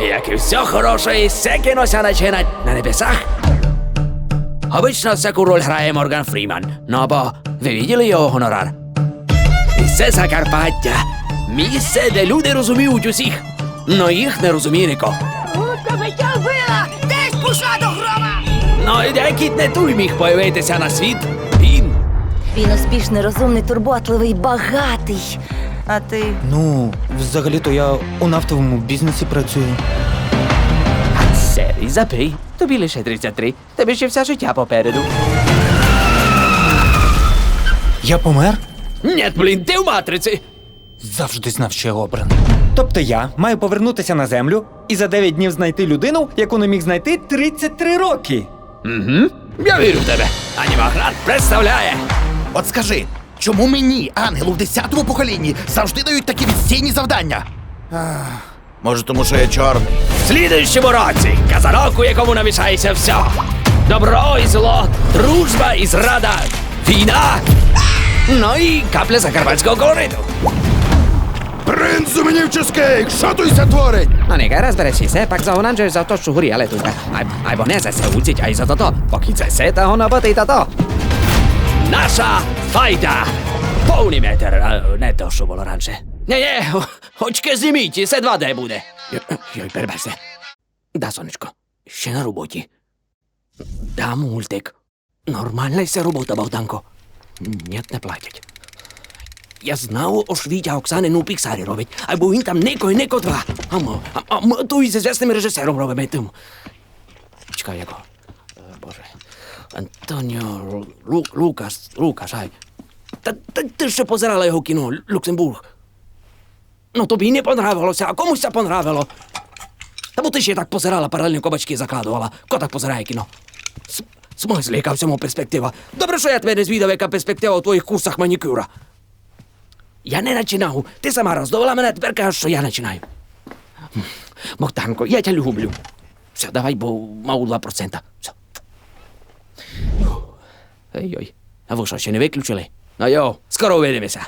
Як і все хороше, і все кінося починать на небесах. Обично всяку роль грає Морган Фріман. Ну або ви виділи його гонорар? І це Закарпаття. Місце, де люди розуміють усіх, но їх не розуміє ніхто. Утка життя! Десь пішла до грома! Ну і який не той міг появитися на світ, він. Він успішний, розумний, турботливий, багатий. А ти Ну, взагалі-то я у нафтовому бізнесі працюю. Сері, запий. Тобі лише 33. Тобі ще все життя попереду. Я помер? Нет, блін, ти в матриці. Завжди знав, що я обраний. Тобто я маю повернутися на землю і за 9 днів знайти людину, яку не міг знайти 33 роки. Я вірю в тебе. Анімаград представляє. От скажи, чому мені, ангелу в десятому поколінні, завжди дають такі відстійні завдання? Ах, може, тому що я чорний. В слідуючому році казанок, у якому намішається все. Добро і зло, дружба і зрада, війна. Ну і капля закарпатського колориту. Принц зумінів чизкейк! Що тут ся творить? No neka, rozbereš se, pak zahonáš za to, horí, ale tu aj, Айбо не за се уциť aj za toto. Pokiaľ sa se, to ono botej toto. Наша файда! Повний метр, а не то, що було раніше. Не, не, очки зніміть, це 2D буде. Йой, перебачте. Да, сонечко, ще на роботі. Да, мультик. Нормальна ся робота, Богданко. Нет, не платять. Я знав, ось Вітя Оксани ну Піксарі робить, або він там Нико і Нико 2. А ми, а, а ми ту із звісним режисером робимо тим. Чекай, яко. Антоніо Лу- Лу, Лукас, Лукаш, ай. Та, та ти ще позирала його кіно, Люксембург. Ну тобі не понравилося, а комусь це понравило. Та бо ти ще так позирала, паралельно кабачки закладувала. Ко так позирає кіно? С- яка в цьому перспектива? Добре, що я тебе не звідав, яка перспектива у твоїх курсах манікюра. Я не починав. Ти сама роздовела мене, тепер кажеш, що я починаю. Богданко, я тебе люблю. Все, давай, бо мав 2%. Все. Ой-ой. А ви що, ще не виключили? Ну йо, скоро увидимося.